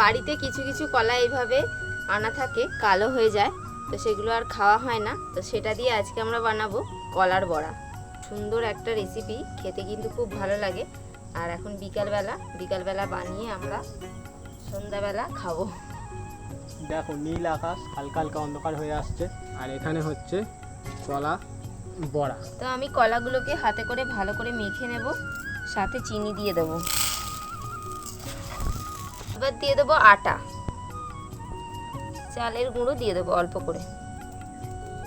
বাড়িতে কিছু কিছু কলা এইভাবে আনা থাকে কালো হয়ে যায় তো সেগুলো আর খাওয়া হয় না। তো সেটা দিয়ে আজকে আমরা বানাবো কলার বড়া। সুন্দর একটা রেসিপি খেতে কিন্তু খুব ভালো লাগে। আর এখন বিকালবেলা বিকালবেলা বানিয়ে আমরা সন্ধ্যাবেলা খাব। দেখো নীল আকাশ হালকা হালকা অন্ধকার হয়ে আসছে। আর এখানে হচ্ছে কলা বড়া। তো আমি কলাগুলোকে হাতে করে ভালো করে মেখে নেব সাথে চিনি দিয়ে দেবো। এবার দিয়ে দেবো আটা। চালের গুঁড়ো দিয়ে দেবো অল্প করে।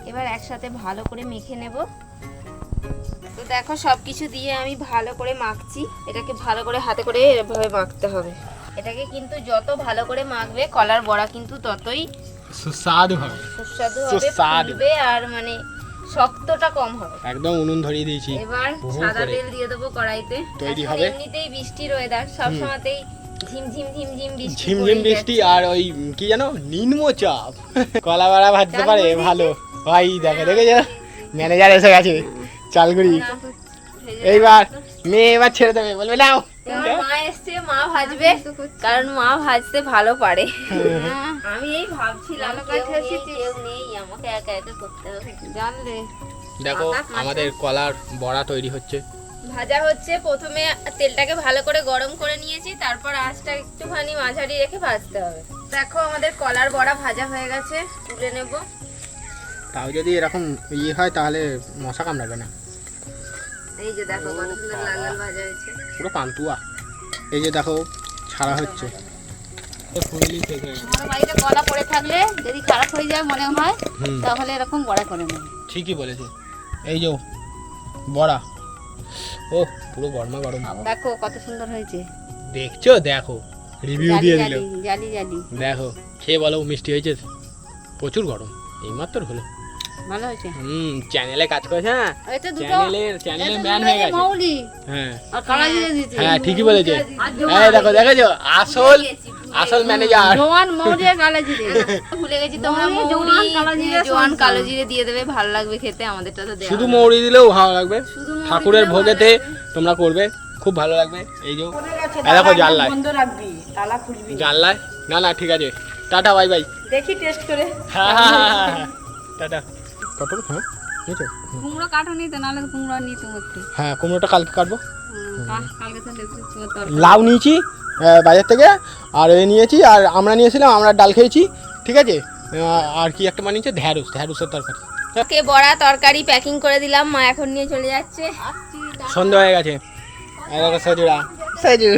এবার একসাথে ভালো করে মেখে নেব। তো দেখো সব কিছু দিয়ে আমি ভালো করে মাখছি। এটাকে ভালো করে হাতে করে এভাবে মাখতে হবে। এটাকে কিন্তু যত ভালো করে মাখবে কলার বড়া কিন্তু ততই সুস্বাদু হবে। সুস্বাদু হবে আর মানে শক্তটা কম হবে। একদম উনুন ধরিয়ে দিয়েছি। এবার সাদা তেল দিয়ে দেবো কড়াইতে। তৈরি হবে। এমনিতেই বৃষ্টির ওয়েদার সব সময়তেই ঝিমঝিম বৃষ্টি। আর ওই কি জানো? নিম্নচাপ। কলা বড়া ভাজতে পারে? ভালো। ভাই দেখে দেখেছ ম্যানেজার এসে গেছে। চালগুড়ি এইবার মেয়ে এবার ছেড়ে দেবে বলবে নাও। মা এসছে মা ভাজবে কারণ মা ভাজতে ভালো পারে। আমি এই ভাবছিলাম কেউ নেই আমাকে একা একা করতে হবে। জানলে। দেখো আমাদের কলার বড়া তৈরি হচ্ছে। ভাজা হচ্ছে। প্রথমে তেলটাকে ভালো করে গরম করে নিয়েছি তারপর আঁচটা একটুখানি মাঝারি রেখে ভাজতে হবে। দেখো আমাদের কলার বড়া ভাজা হয়ে গেছে তুলে নেব। তাও যদি এরকম ইয়ে হয় তাহলে মশা কামড়াবে না। এই যে দেখো কত সুন্দর লাল লাল ভাজা হয়েছে। পুরো পান্তুয়া। এই যে দেখো ছাড়া হচ্ছে। বাড়িতে কলা পড়ে থাকলে যদি খারাপ হয়ে যায় মনে হয় তাহলে এরকম বড়া করে নেবে। ঠিকই বলেছে। এই যে বড়া। ও পুরো গরমা গরম। দেখো কত সুন্দর হয়েছে। দেখছ? দেখো। রিভিউ দিয়ে দিল। জালি জালি। দেখো খেয়ে বলো মিষ্টি হয়েছে। প্রচুর গরম। এইমাত্র হলো। ভালো হয়েছে? হুম চ্যানেলে কাজ করেছে হ্যাঁ? এটা দুটো। চ্যানেলের চ্যানেলের ম্যান হয়ে গেছে। মৌলি হ্যাঁ। আর কালা জিরে দিতে হ্যাঁ ঠিকই বলেছে। হ্যাঁ দেখো দেখেছ? আসল আসল ম্যানেজার জোয়ান কালা জিরে ভুলে গেছি তোমরা মৌরি, জোয়ান, কালো জিরে, দিয়ে দেবে ভালো লাগবে খেতে আমাদেরটা তো শুধু মৌরি দিলেও ভালো লাগবে। ঠাকুরের ভোগেতে তোমরা করবে খুব ভালো লাগবে। এই যে দেখো জানলায়। বন্ধ রাখবি তালা খুলবি। জানলায়? না না ঠিক আছে। Tata bye bye. দেখি টেস্ট করে। হ্যাঁ হ্যাঁ হ্যাঁ হ্যাঁ টাটা। কত হ্যাঁ কুমড়ো কাটো নিতে নাহলে কুমড়ো নিই তুমি হ্যাঁ কুমড়োটা কালকে কাটবো। কালকে। লাউ নিয়েছি। বাজার থেকে। আর এ নিয়েছি আর আমরা নিয়েছিলাম আমরা ডাল খেয়েছি ঠিক আছে? আর কি একটা বানিয়েছে? ঢ্যাঁড়স ঢ্যাঁড়সের তরকারি। ওকে বড়া তরকারি প্যাকিং করে দিলাম মা এখন নিয়ে চলে যাচ্ছে। সন্ধ্যা হয়ে গেছে। এই সজুরা সজু